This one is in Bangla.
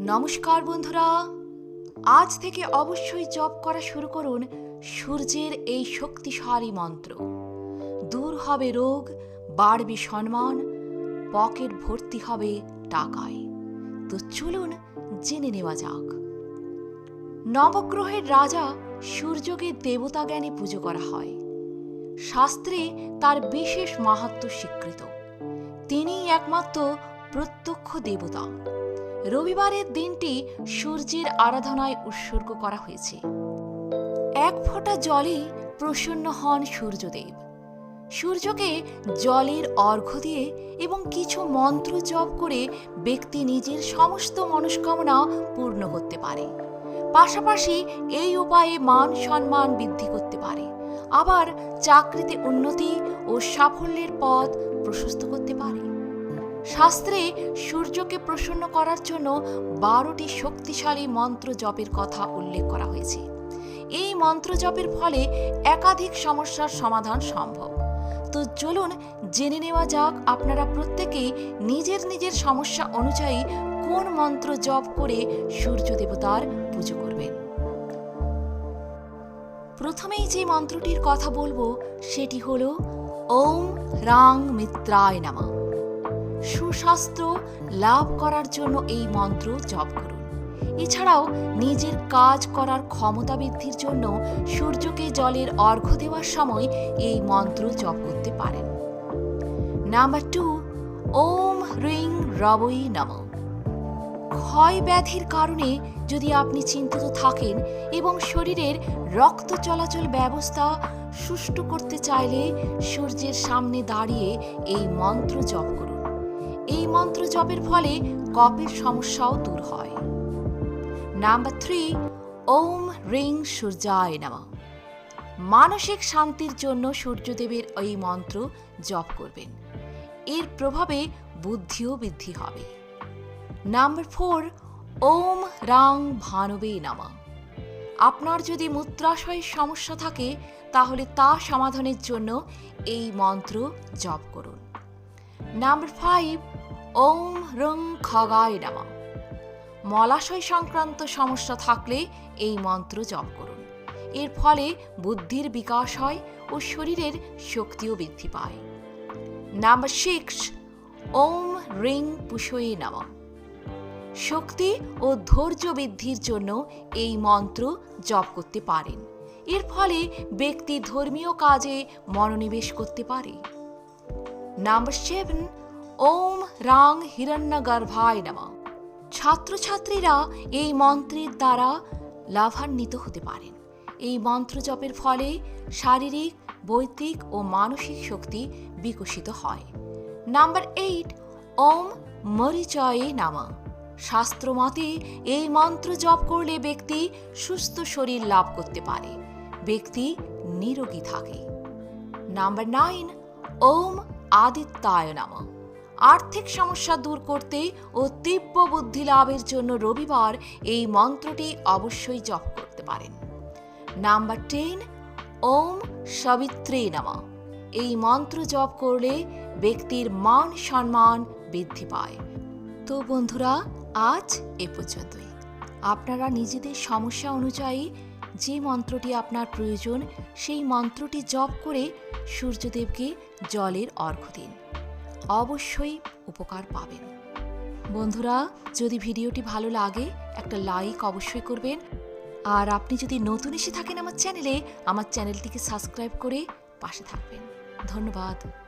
নমস্কার বন্ধুরা। আজ থেকে অবশ্যই জপ করা শুরু করুন সূর্যের এই শক্তিশালী মন্ত্র। দূর হবে রোগ, বাড়বে সম্মান, পকেট ভর্তি হবে টাকায়। তো চলুন জেনে নেওয়া যাক। নবগ্রহের রাজা সূর্যকে দেবতা জ্ঞানে পুজো করা হয়। শাস্ত্রে তার বিশেষ মাহাত্ম্য স্বীকৃত। তিনিই একমাত্র প্রত্যক্ষ দেবতা। রবিবারের দিনটি সূর্যের আরাধনায় উৎসর্গ করা হয়েছে। এক ফোঁটা জলে প্রসন্ন হন সূর্যদেব। সূর্যকে জলের অর্ঘ্য দিয়ে এবং কিছু মন্ত্র জপ করে ব্যক্তি নিজের সমস্ত মনস্কামনা পূর্ণ করতে পারে। পাশাপাশি এই উপায়ে মান সম্মান বৃদ্ধি করতে পারে। আবার চাকরিতে উন্নতি ও সাফল্যের পথ প্রশস্ত করতে পারে। শাস্ত্রে সূর্যকে প্রসন্ন করার জন্য বারোটি শক্তিশালী মন্ত্র জপের কথা উল্লেখ করা হয়েছে। এই মন্ত্র জপের ফলে একাধিক সমস্যার সমাধান সম্ভব। তো চলুন জেনে নেওয়া যাক আপনারা প্রত্যেকেই নিজের নিজের সমস্যা অনুযায়ী কোন মন্ত্র জপ করে সূর্য দেবতার পুজো করবেন। প্রথমেই যে মন্ত্রটির কথা বলব, সেটি হলো, ওম রাং মিত্রায় নামা। সুস্বাস্থ্য লাভ করার জন্য এই মন্ত্র জপ করুন। এছাড়াও নিজের কাজ করার ক্ষমতা বৃদ্ধির জন্য সূর্যকে জলের অর্ঘ্য দেওয়ার সময় এই মন্ত্র জপ করতে পারেন। নাম্বার টু, ওম রিং রবই নম। ক্ষয় ব্যাধির কারণে যদি আপনি চিন্তিত থাকেন এবং শরীরের রক্ত চলাচল ব্যবস্থা সুষ্ঠু করতে চাইলে সূর্যের সামনে দাঁড়িয়ে এই মন্ত্র জপ করুন। এই মন্ত্র জপের ফলে কপের সমস্যাও দূর হয়। নাম্বার থ্রি, ওম রিং সূর্যায় নামা। মানসিক শান্তির জন্য সূর্যদেবের এই মন্ত্র জপ করবেন। এর প্রভাবে বুদ্ধিও বৃদ্ধি হবে। নাম্বার ফোর, ওম রাং ভানবে নামা। আপনার যদি মূত্রাশয়ের সমস্যা থাকে, তাহলে তা সমাধানের জন্য এই মন্ত্র জপ করুন। নাম্বার ফাইভ ওম রং খগায় নামা। মলাশয় সংক্রান্ত সমস্যা থাকলে এই মন্ত্র জপ করুন। এর ফলে বুদ্ধির বিকাশ হয় ও শরীরের শক্তিও বৃদ্ধি পায়। নাম্বার সিক্স ওম রিং পুষয়ে নামা। শক্তি ও ধৈর্য বৃদ্ধির জন্য এই মন্ত্র জপ করতে পারেন। এর ফলে ব্যক্তি ধর্মীয় কাজে মনোনিবেশ করতে পারে। নাম্বার সেভেন ওম রাং হিরণ্যগর্ভায় নামা। ছাত্রছাত্রীরা এই মন্ত্রের দ্বারা লাভান্বিত হতে পারেন। এই মন্ত্র জপের ফলে শারীরিক, বৈদিক ও মানসিক শক্তি বিকশিত হয়। নাম্বার এইট, ওম মরিচয়ে নামা। শাস্ত্রমতে এই মন্ত্র জপ করলে ব্যক্তি সুস্থ শরীর লাভ করতে পারে। ব্যক্তি নিরোগী থাকে। নাম্বার নাইন, ওম আদিত্যায় নামা। আর্থিক সমস্যা দূর করতে ও তীব্র বুদ্ধি লাভের জন্য রবিবার এই মন্ত্রটি অবশ্যই জপ করতে পারেন। নাম্বার টেন, ওম সবিত্রে নামা। এই মন্ত্র জপ করলে ব্যক্তির মান সম্মান বৃদ্ধি পায়। তো বন্ধুরা, আজ এ পর্যন্তই। আপনারা নিজেদের সমস্যা অনুযায়ী যে মন্ত্রটি আপনার প্রয়োজন, সেই মন্ত্রটি জপ করে সূর্যদেবকে জলের অর্ঘ্য দিন। অবশ্যই উপকার পাবেন। বন্ধুরা, যদি ভিডিওটি ভালো লাগে, একটা লাইক অবশ্যই করবেন। আর আপনি যদি নতুন এসে থাকেন আমার চ্যানেলে, আমার চ্যানেলটিকে সাবস্ক্রাইব করে পাশে থাকবেন। ধন্যবাদ।